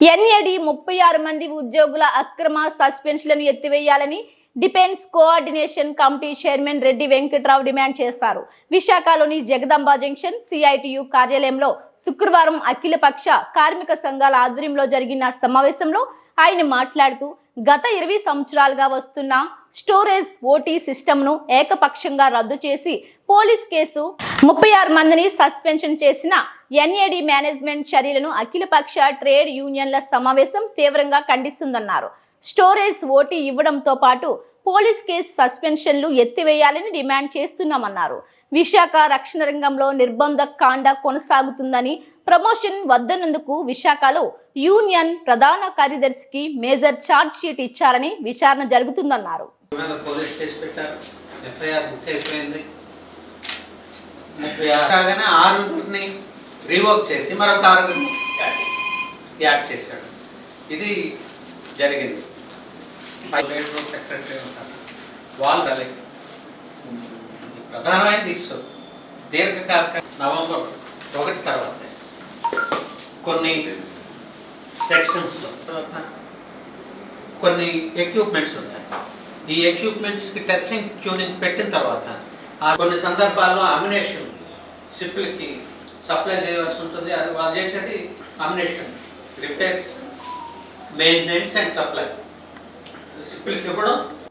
NAD ముప్పై ఆరు మంది ఉద్యోగుల అక్రమ సస్పెన్షన్లను ఎత్తివేయాలని defence coordination committee chairman Reddy Venkatrao demand చేశారు. విశాఖలోని జగదంబ జంక్షన్ సిఐటియు కార్యాలయంలో శుక్రవారం అఖిలపక్ష కార్మిక సంఘాల ఆధ్వర్యంలో జరిగిన సమావేశంలో ఆయన మాట్లాడుతూ గత ఇరవై సంవత్సరాలుగా వస్తున్న స్టోరేజ్ ఓటీ సిస్టమ్ను ఏకపక్షంగా రద్దు చేసి పోలీస్ కేసు ముప్పై ఆరు మందిని సస్పెన్షన్ చేసిన ఎన్ఏడి మేనేజ్మెంట్ చర్యలను అఖిలపక్ష ట్రేడ్ యూనియన్ల సమావేశం తీవ్రంగా ఖండిస్తుందన్నారు. స్టోరేజ్ ఓటీ ఇవ్వడంతో పాటు పోలీస్ కేసు సస్పెన్షన్లు ఎత్తివేయాలని డిమాండ్ చేస్తున్నామన్నారు. విశాఖ రక్షణ రంగంలో నిర్బంధ కాండ కొనసాగుతుందని ప్రమోషన్ వద్దనందుకు విశాఖలో యూనియన్ ప్రధాన కార్యదర్శికి మేజర్ ఛార్జ్ షీట్ ఇచ్చారని విచారణ జరుగుతుందన్నారు. చేసి మరొక ఆరుగురిని యాడ్ చేశాడు. ఇది జరిగింది. సెక్రటరీ ఉంటారు. వాళ్ళు రాలేదు. ఈ ఇష్యూ దీర్ఘకాలిక నవంబర్ ఒకటి తర్వాత కొన్ని సెక్షన్స్లో తర్వాత కొన్ని ఎక్విప్మెంట్స్ ఉంటాయి. ఈ ఎక్విప్మెంట్స్కి టచింగ్ ట్యూనింగ్ పెట్టిన తర్వాత ఆ కొన్ని సందర్భాల్లో అమినేషన్ షిప్లకి సప్లై చేయవలసి ఉంటుంది. అది వాళ్ళు చేసేది ammunition repairs maintenance and supply షిప్లకి ఇవ్వడం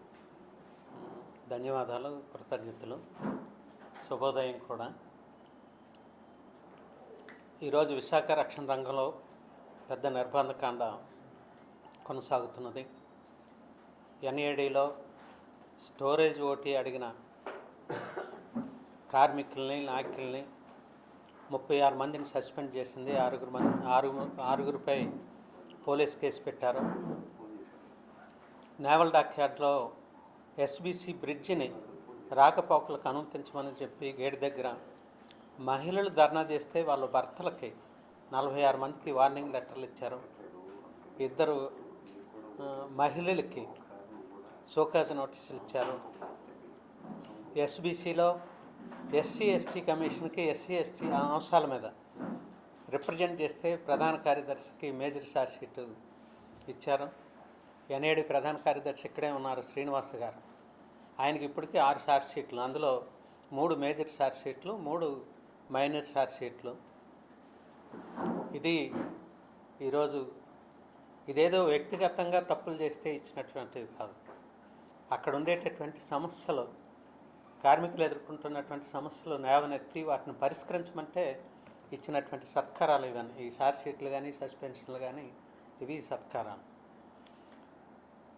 ధన్యవాదాలు కృతజ్ఞతలు. శుభోదయం కూడా. ఈరోజు విశాఖ రక్షణ రంగంలో పెద్ద నిర్బంధకాండ కొనసాగుతున్నది. ఎన్ఏడిలో స్టోరేజ్ ఓటీ అడిగిన కార్మికుల్ని నాయకుల్ని ముప్పై ఆరు మందిని సస్పెండ్ చేసింది. ఆరుగురు మంది ఆరుగురు ఆరుగురిపై పోలీస్ కేసు పెట్టారు. నేవల్ డాక్యార్డ్లో ఎస్బీసీ బ్రిడ్జిని రాకపోకలకు అనుమతించమని చెప్పి గేట్ దగ్గర మహిళలు ధర్నా చేస్తే వాళ్ళ భర్తలకి నలభై ఆరు మందికి వార్నింగ్ లెటర్లు ఇచ్చారు. ఇద్దరు మహిళలకి షోకాజ్ నోటీసులు ఇచ్చారు. ఎస్బీసీలో ఎస్సీ ఎస్టీ కమిషన్కి ఎస్సీ ఎస్టీ అంశాల మీద రిప్రజెంట్ చేస్తే ప్రధాన కార్యదర్శికి మేజర్ ఛార్జ్ షీట్ ఇచ్చారు. ఎన్ఏడి ప్రధాన కార్యదర్శి ఇక్కడే ఉన్నారు శ్రీనివాస్ గారు. ఆయనకి ఇప్పటికీ ఆరు ఛార్జ్ షీట్లు అందులో మూడు మేజర్ ఛార్జ్ షీట్లు మూడు మైనర్ ఛార్జ్ షీట్లు ఇది ఈరోజు ఇదేదో వ్యక్తిగతంగా తప్పులు చేస్తే ఇచ్చినటువంటిది కాదు. అక్కడ ఉండేటటువంటి సమస్యలు కార్మికులు ఎదుర్కొంటున్నటువంటి సమస్యలు నేవనెత్తి వాటిని పరిష్కరించమంటే ఇచ్చినటువంటి సత్కారాలు ఇవన్నీ. ఈ ఛార్జ్ షీట్లు కానీ సస్పెన్షన్లు కానీ ఇవి సత్కారాలు.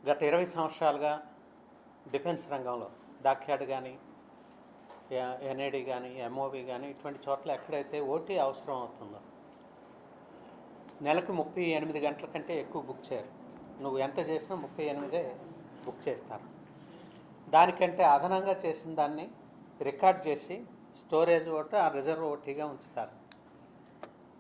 గత ఇరవై సంవత్సరాలుగా డిఫెన్స్ రంగంలో డాక్యార్డ్ కానీ ఎన్ఏడి కానీ ఎంఓవి కానీ ఇటువంటి చోట్ల ఎక్కడైతే ఓటీ అవసరం అవుతుందో నెలకు ముప్పై ఎనిమిది గంటల కంటే ఎక్కువ బుక్ చేయరు. నువ్వు ఎంత చేసినా ముప్పై ఎనిమిదే బుక్ చేస్తారు. దానికంటే అదనంగా చేసిన దాన్ని రికార్డ్ చేసి స్టోరేజ్ ఓటు ఆ రిజర్వ్ ఓటీగా ఉంచుతారు.